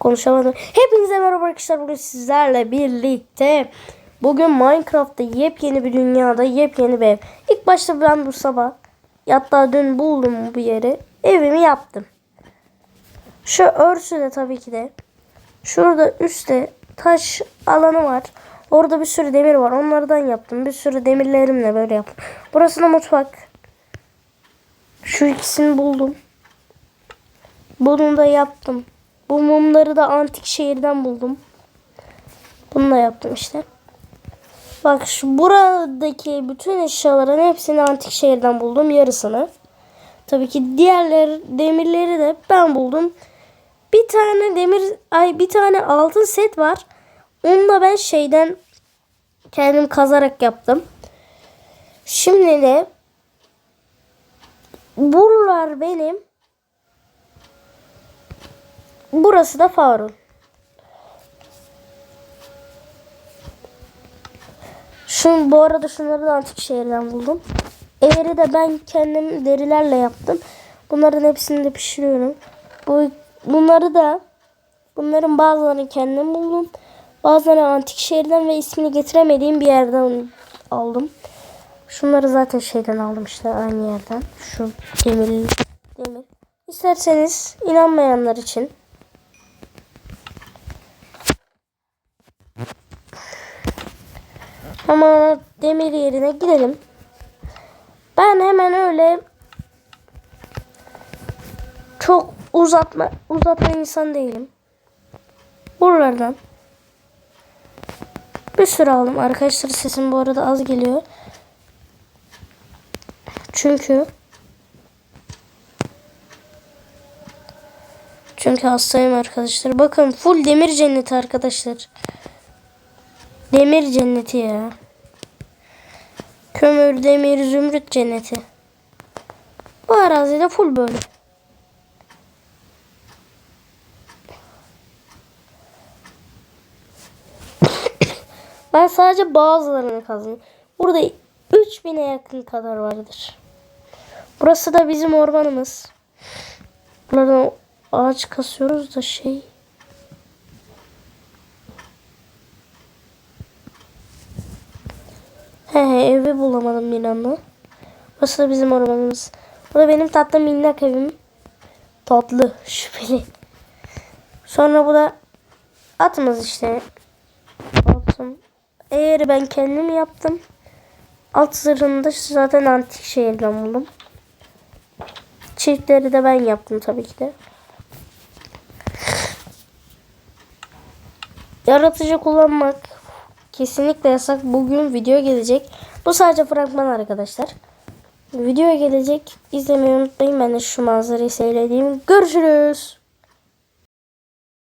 Konuşamadım. Hepinize merhaba arkadaşlar. Bugün sizlerle birlikte bugün Minecraft'ta yepyeni bir dünyada yepyeni bir ev. İlk başta ben bu sabah hatta dün buldum bu yeri. Evimi yaptım. Şu örsü de tabii ki de. Şurada üstte taş alanı var. Orada bir sürü demir var. Onlardan yaptım. Bir sürü demirlerimle böyle yaptım. Burası da mutfak. Şu ikisini buldum. Bunu da yaptım. Bu mumları da antik şehirden buldum. Bunu da yaptım işte. Bak şu buradaki bütün eşyaların hepsini antik şehirden buldum. Yarısını. Tabii ki diğerleri demirleri de ben buldum. Bir tane demir ay bir tane altın set var. Onu da ben şeyden kendim kazarak yaptım. Şimdi de buralar benim. Burası da Farun. Şu, bu arada şunları da antik şehirden buldum. Eğri de ben kendim derilerle yaptım. Bunların hepsini de pişiriyorum. Bu, bunları da bunların bazılarını kendim buldum. Bazılarını antik şehirden ve ismini getiremediğim bir yerden aldım. Şunları zaten şeyden aldım işte aynı yerden. Şu demir. demir. İsterseniz inanmayanlar için Ama demir yerine gidelim. Ben hemen öyle çok uzatma uzatma insan değilim. Buralardan bir sürü aldım. Arkadaşlar sesim bu arada az geliyor. Çünkü Çünkü hastayım arkadaşlar. Bakın full demir cenneti arkadaşlar. Demir cenneti ya. Kömür, demir, zümrüt cenneti. Bu arazide full böyle. Ben sadece bazılarını kazdım. Burada 3000'e yakın kadar vardır. Burası da bizim ormanımız. Buradan ağaç kasıyoruz da şey. Evi bulamadım anda. Burası da bizim ormanımız. Bu da benim tatlı minnak evim. Tatlı, şüpheli. Sonra bu da atımız işte. Atım. Eğer ben kendim yaptım. Alt zırhını da zaten antik şehirden buldum. Çiftleri de ben yaptım tabii ki de. Yaratıcı kullanmak kesinlikle yasak. Bugün video gelecek. Bu sadece fragman arkadaşlar. Video gelecek. İzlemeyi unutmayın. Ben de şu manzarayı seyredeyim. Görüşürüz.